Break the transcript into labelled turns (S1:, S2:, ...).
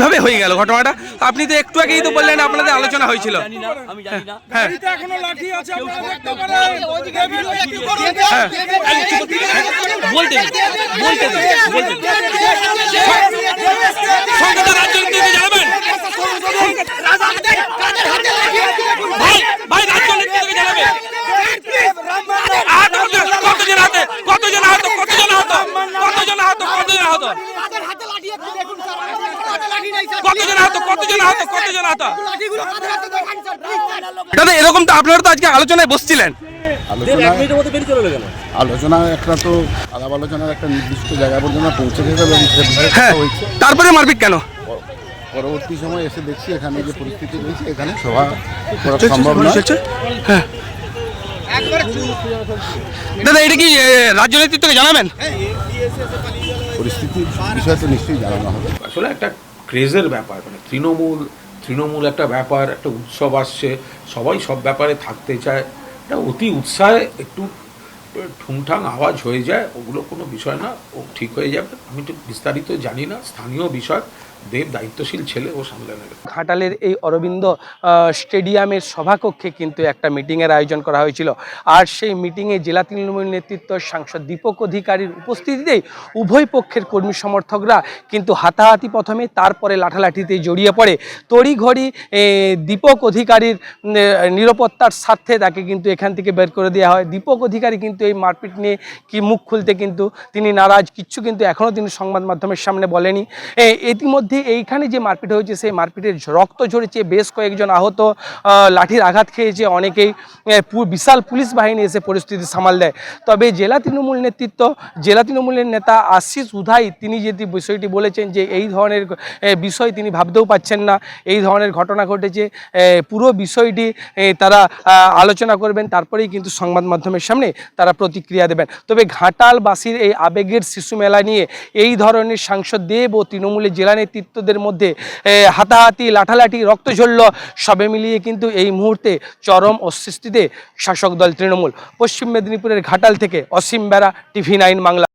S1: কীভাবে হয়ে গেল ঘটনাটা? আপনি তো একটু আগেই তো বললেন আপনাদের আলোচনা হয়েছিল।
S2: হ্যাঁ আমি জানি না
S1: হ্যাঁ
S3: এখনও লাঠি আছে আপনারা দেখতে পারেন
S1: হ্যাঁ
S2: বলতে দে, বলতে দে, বলতে দে।
S1: সংসদের রাজনীতিতে জানাবেন ভাই ভাই রাজনীতিতে জানাবেন আহত কত- কতজন আহত কতজন আহত কতজন আহত কতজন আহত কতজন আহত কতজন আহত? কতজন আহত? কতজন আহত? দাদা এরকম তো আপনারা তো আজকে আলোচনায় বসছিলেন।
S4: আলোচনা
S2: মিনিটের মধ্যে বেরিয়ে চলে গেল।
S4: আলোচনা একটা তো আলাপ আলোচনার একটা নির্দিষ্ট জায়গা পর্যন্ত পৌঁছে গেছে
S1: হ্যাঁ তারপরে মারপিট কেন?
S4: পরবর্তী সময় এসে দেখছি এখানে যে পরিস্থিতি রয়েছে এখানে সভা করা সম্ভব নয়।
S1: হ্যাঁ। দাদা এটা কি এ, রাজ্য নেতৃত্বকে জানাবেন?
S4: পরিস্থিতির বিষয় তো নিশ্চয়ই জানানো হবে।
S5: আসলে একটা ক্রেজের ব্যাপার মানে তৃণমূল তৃণমূল একটা ব্যাপার, একটা উৎসব আসছে, সবাই সব ব্যাপারে থাকতে চায়। এটা অতি উৎসাহে একটু ঠুংঠাং আওয়াজ হয়ে যায়, ওগুলো কোনো বিষয় না, ও ঠিক হয়ে যাবে। আমি তো বিস্তারিত জানি না, স্থানীয় বিষয়। দেব দায়িত্বশীল ছেলে, ও সামলে নেবে।
S1: ঘাটালের এই অরবিন্দ স্টেডিয়ামের সভাকক্ষে কিন্তু একটা মিটিংয়ের আয়োজন করা হয়েছিল। আর সেই মিটিংয়ে জেলা তৃণমূল নেতৃত্ব, সাংসদ দীপক অধিকারীর উপস্থিতিতেই উভয় পক্ষের কর্মী সমর্থকরা কিন্তু হাতাহাতি প্রথমে, তারপরে লাঠালাঠিতে জড়িয়ে পড়ে। তড়িঘড়ি দীপক অধিকারীর নিরাপত্তার স্বার্থে তাকে কিন্তু এখান থেকে বের করে দেওয়া হয়। দীপক অধিকারী কিন্তু এই মারপিট নিয়ে কি মুখ খুলতে কিন্তু তিনি নারাজ, কিচ্ছু কিন্তু এখনও তিনি সংবাদ মাধ্যমের সামনে বলেনি। ইতিমধ্যে এইখানে যে মারপিট হয়েছে, সেই মারপিটের রক্ত ঝরেছে, বেশ কয়েকজন আহত লাঠির আঘাত খেয়েছে অনেকেই। বিশাল পুলিশ বাহিনী এসে পরিস্থিতি সামাল দেয়। তবে জেলা তৃণমূল নেতৃত্ব, জেলা তৃণমূলের নেতা আশিস উধাই, তিনি যদি বিষয়টি বলেছেন যে এই ধরনের বিষয় তিনি ভাবতেও পাচ্ছেন না। এই ধরনের ঘটনা ঘটেছে পুরো বিষয়টি তারা আলোচনা করবেন, তারপরেই কিন্তু সংবাদ মাধ্যমের সামনে তারা প্রতিক্রিয়া দেবেন। তবে ঘাটালবাসীর এই আবেগের শিশু মেলা নিয়ে এই ধরনের সাংসদ দেব ও তৃণমূলের জেলা নেতৃত্বদের মধ্যে হাতাহাতি, লাঠালাঠি, রক্ত ঝরল, সবে মিলিয়ে কিন্তু এই মুহূর্তে চরম অস্বস্তিতে শাসক দল তৃণমূল। পশ্চিম মেদিনীপুরের ঘাটাল থেকে অসীম বেড়া টিভি নাইন বাংলা।